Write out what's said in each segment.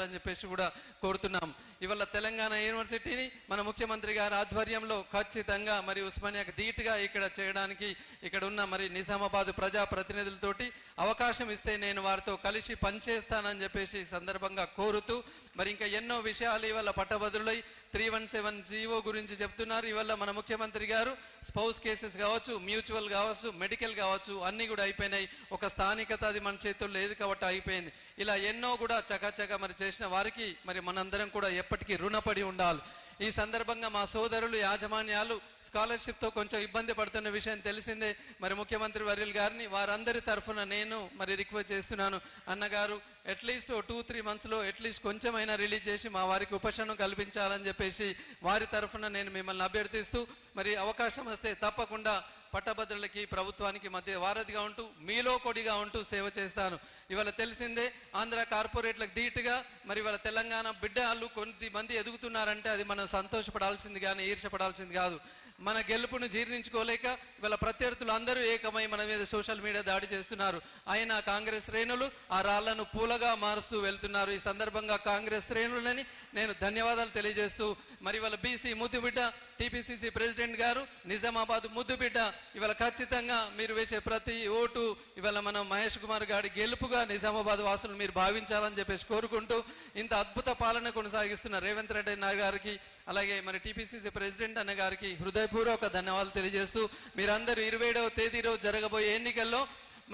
అని చెప్పేసి కూడా కోరుతున్నాం. ఇవాళ తెలంగాణ యూనివర్సిటీని మన ముఖ్యమంత్రి గారి ఆధ్వర్యంలో ఖచ్చితంగా మరి ఉస్మానియాకు ధీటుగా ఇక్కడ చేయడానికి ఇక్కడ ఉన్న మరి నిజామాబాద్ ప్రజా ప్రతినిధులతోటి అవకాశం ఇస్తే నేను వారితో కలిసి పనిచేస్తానని చెప్పేసి సందర్భంగా కోరుతూ మరి ఇంకా ఎన్నో విషయాలు ఇవాళ పట్టభద్రులై త్రీ వన్ సెవెన్ జీవో గురించి చెప్తున్నారు. ఇవాళ మన ముఖ్యమంత్రి గారు స్పౌస్ కేసెస్ కావచ్చు మ్యూచువల్ కావచ్చు మెడికల్ కావచ్చు అన్నీ కూడా అయిపోయినాయి. ఒక స్థానికత అది మన చేతుల్లో లేదు కాబట్టి అయిపోయింది. ఇలా ఎన్నో కూడా చకాచక మరి చేసిన వారికి మరి మనందరం కూడా ఎప్పటికీ రుణపడి ఉండాలి. ఈ సందర్భంగా మా సోదరులు యాజమాన్యాలు స్కాలర్షిప్తో కొంచెం ఇబ్బంది పడుతున్న విషయం తెలిసిందే. మరి ముఖ్యమంత్రి వర్యులు గారిని వారందరి తరఫున నేను మరి రిక్వెస్ట్ చేస్తున్నాను. అన్నగారు అట్లీస్ట్ టూ త్రీ మంత్స్లో అట్లీస్ట్ కొంచెమైనా రిలీజ్ చేసి మా వారికి ఉపశమనం కల్పించాలని చెప్పేసి వారి తరఫున నేను మిమ్మల్ని అభ్యర్థిస్తూ మరి అవకాశం వస్తే తప్పకుండా పట్టభద్రులకి ప్రభుత్వానికి మధ్య వారధిగా ఉంటూ మీలో కొడిగా ఉంటూ సేవ చేస్తాను. ఇవాళ తెలిసిందే ఆంధ్ర కార్పొరేట్లకు ధీటుగా మరి ఇవాళ తెలంగాణ బిడ్డలు కొద్ది మంది ఎదుగుతున్నారంటే అది మనం సంతోషపడాల్సింది కానీ ఈర్షపడాల్సింది కాదు. మన గెలుపును జీర్ణించుకోలేక ఇవాళ ప్రత్యర్థులు అందరూ ఏకమై మన మీద సోషల్ మీడియా దాడి చేస్తున్నారు. అయినా కాంగ్రెస్ శ్రేణులు ఆ రాళ్ళను పూలగా మారుస్తూ వెళ్తున్నారు. ఈ సందర్భంగా కాంగ్రెస్ శ్రేణులని నేను ధన్యవాదాలు తెలియజేస్తూ మరి ఇవాళ బీసీ ముద్దుబిడ్డ టీపీసీసీ ప్రెసిడెంట్ గారు నిజామాబాద్ ముద్దుబిడ్డ ఇవాళ ఖచ్చితంగా మీరు వేసే ప్రతి ఓటు ఇవాళ మనం మహేష్ కుమార్ గారి గెలుపుగా నిజామాబాద్ వాసులు మీరు భావించాలని చెప్పేసి కోరుకుంటూ ఇంత అద్భుత పాలన కొనసాగిస్తున్న రేవంత్ రెడ్డి గారికి అలాగే మరి టీపీసీసీ ప్రెసిడెంట్ అన్న గారికి హృదయపూర్వక ధన్యవాదాలు తెలియజేస్తూ మీరందరూ ఇరవై ఏడవ తేదీ రోజు జరగబోయే ఎన్నికల్లో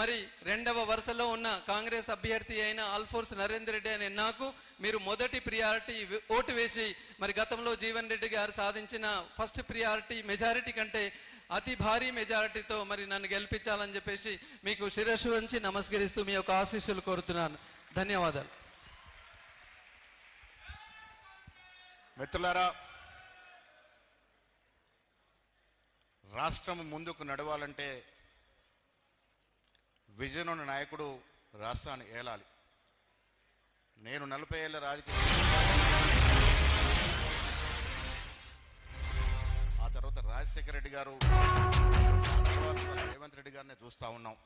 మరి రెండవ వరుసలో ఉన్న కాంగ్రెస్ అభ్యర్థి అయిన అల్ఫోర్స్ నరేందర్ రెడ్డి అనే నాకు మీరు మొదటి ప్రియారిటీ ఓటు వేసి మరి గతంలో జీవన్ రెడ్డి గారు సాధించిన ఫస్ట్ ప్రియారిటీ మెజారిటీ కంటే అతి భారీ మెజారిటీతో మరి నన్ను గెలిపించాలని చెప్పేసి మీకు శిరస్సు నుంచి నమస్కరిస్తూ మీ యొక్క ఆశీస్సులు కోరుతున్నాను. ధన్యవాదాలు. మిత్రులారా రాష్ట్రం ముందుకు నడవాలంటే విజన్ నాయకుడు రాష్ట్రాన్ని ఏలాలి. నేను నలభై ఏళ్ళ రాజకీయ ఆ తర్వాత రాజశేఖర రెడ్డి గారు రేవంత్ రెడ్డి గారిని చూస్తూ ఉన్నాం.